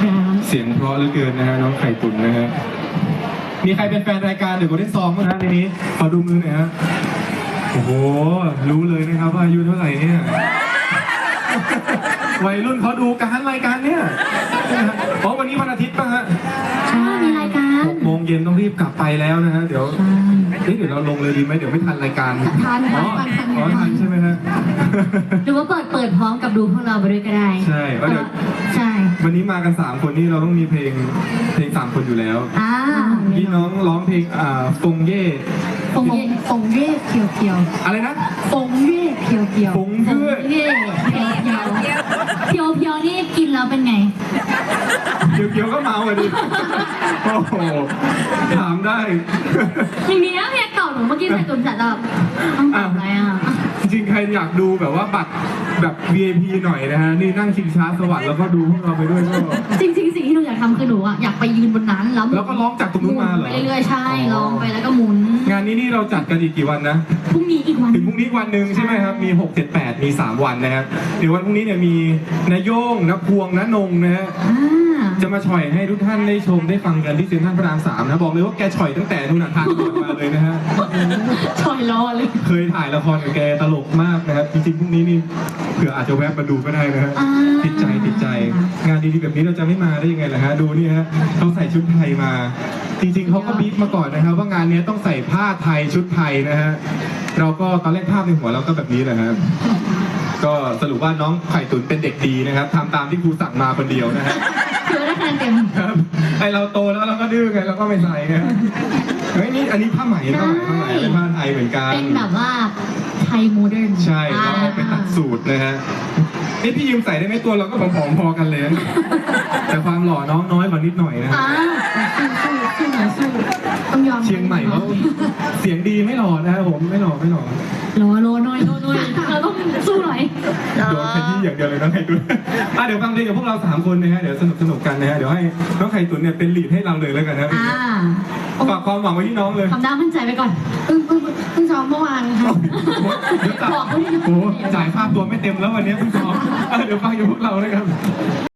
ครับเสียงเพราะเหลือเกินนะฮะน้องไข่ตุ๋นนะฮะมีใครเป็นแฟนรายการหรือคนที่ซองบ้างฮะในนี้ขอดูมือหน่อยฮะโอ้โหรู้เลยนะครับว่าอายุเท่าไหร่เนี่ยวัยรุ่นเขาดูการรายการเนี่ยนะฮะเพราะวันนี้วันอาทิตย์ป่ะฮะใช่มีรายการหกโมงเย็นต้องรีบกลับไปแล้วนะฮะเดี๋ยวใช่เอ๊ะเดี๋ยวเราลงเลยดีไหมเดี๋ยวไม่ทันรายการทันอ๋ทัอนทันทันอ๋อทันใช่ไหมฮะหรือว่าเปิดเปิดพร้อมกับดูพวกเราไปด้วยก็ได้ ใช่แล้วเดี๋ยวใช่ วันนี้มากันสามคนนี่เราต้องมีเพลงเพลงสามคนอยู่แล้วอ่าพี่น้องร้องเพลงอ่าฟงเย่ฟงเย่ฟงเย่เพียวเพียวอะไรนะฟงเย่เพียวเพียวฟงเย่เย่เพียวเพียวเพียวเพียวนี่กินแล้วเป็นไงเกียวๆก็เมาอะดิโอ้โหถามได้อย่างนี้นะเพียเก่าหนูเมื่อกี้ใส่ตุ่นจัดแบบ จริงๆใครอยากดูแบบว่าบัตรแบบ VIP หน่อยนะฮะ นี่นั่งชิงช้าสวรรค์แล้วก็ดูพวกเราไปด้วยก็ จริงๆสิ่งที่หนูอยากทำคือหนูอะอยากไปยืนบนนั้นแล้วหมุนแล้วก็ร้องจากตรงนู้นมาเหรอ ไปเรื่อยๆใช่ร้องไปแล้วก็หมุน งานนี้นี่เราจัดกันอีกกี่วันนะ พรุ่งนี้อีกวัน ถึงพรุ่งนี้วันหนึ่งใช่ไหมครับ มี 6 7 8 มี 3 วันนะครับ เดี๋ยววันพรุ่งนี้เนี่ยมีนายโย่งนพวงนนงนะฮะ อ่า จะมาฉ่อยให้ทุกท่านได้ชมได้ฟังกันที่เซ็นทรัลพระรามสามนะบอกเลยว่าแกฉ่อยตั้งแต่นู่นน่ะทางด่วนมาเลยนะฮะ ชอยรอเลย เคยถ่ายละครกับแกตลกมากนะครับ จริงๆพรุ่งนี้นี่เผื่ออาจจะแวะมาดูก็ได้นะฮะอ่า ติดใจติดใจ งานดีๆแบบนี้เราจะไม่มาได้ยังไงล่ะฮะดูนี่ฮะเขาใส่ชุดไทยมา จริงๆเขาก็บีบมาก่อนนะครับ ว่างานนี้ต้องใส่ผ้าไทยชุดไทยนะฮะ เราก็ตอนแรกภาพในหัวเราก็แบบนี้แหละครับ ก็สรุปว่าน้องไข่ตุ๋นเป็นเด็กดีนะครับทำตามที่ครูสั่งมาคนเดียวนะฮะคือได้คะแนนเต็มครับไอเราโตแล้วเราก็ดื้อไงเราก็ไม่ใส่ไงเฮ้ยนี่อันนี้ผ้าไหมผ้าไหมผ้าไหมเป็นผ้าไทยเหมือนกันเป็นแบบว่าไทยโมเดิร์นใช่เราเอาไปตัดสูตรนะฮะนี่พี่ยืมใส่ได้ไหมตัวเราก็ผอมๆพอกันเลยนะแต่ความหล่อน้องน้อยกว่านิดหน่อยนะอ่าสู้สู้สู้หน่อยสู้ต้องยอมเชียงใหม่เขาเสียงดีไม่หล่อนะครับผมไม่หล่อไม่หล่อรอรอหน่อยรอหน่อยเราต้องสู้หน่อยโดนขยี้อย่างเดียวเลยน้องไข่ตุ๋นอะเดี๋ยวฟังเพลงกับพวกเราสามคนนะฮะเดี๋ยวสนุกสนุกกันนะฮะเดี๋ยวให้น้องไข่ตุ๋นเนี่ยเป็นลีดให้เราเลยแล้วกันนะอ่าฝากความหวังไว้ที่น้องเลยทำหน้ามั่นใจไปก่อนเพิ่งเพิ่งเพิ่งซ้อมเมื่อวานค่ะเดี๋ยวจ่ายบอกเขาดิโอ้โหจ่ายค่าตัวไม่เต็มแล้ววันนี้เพิ่งซ้อมอะเดี๋ยวฟังอยู่พวกเราเลยครับ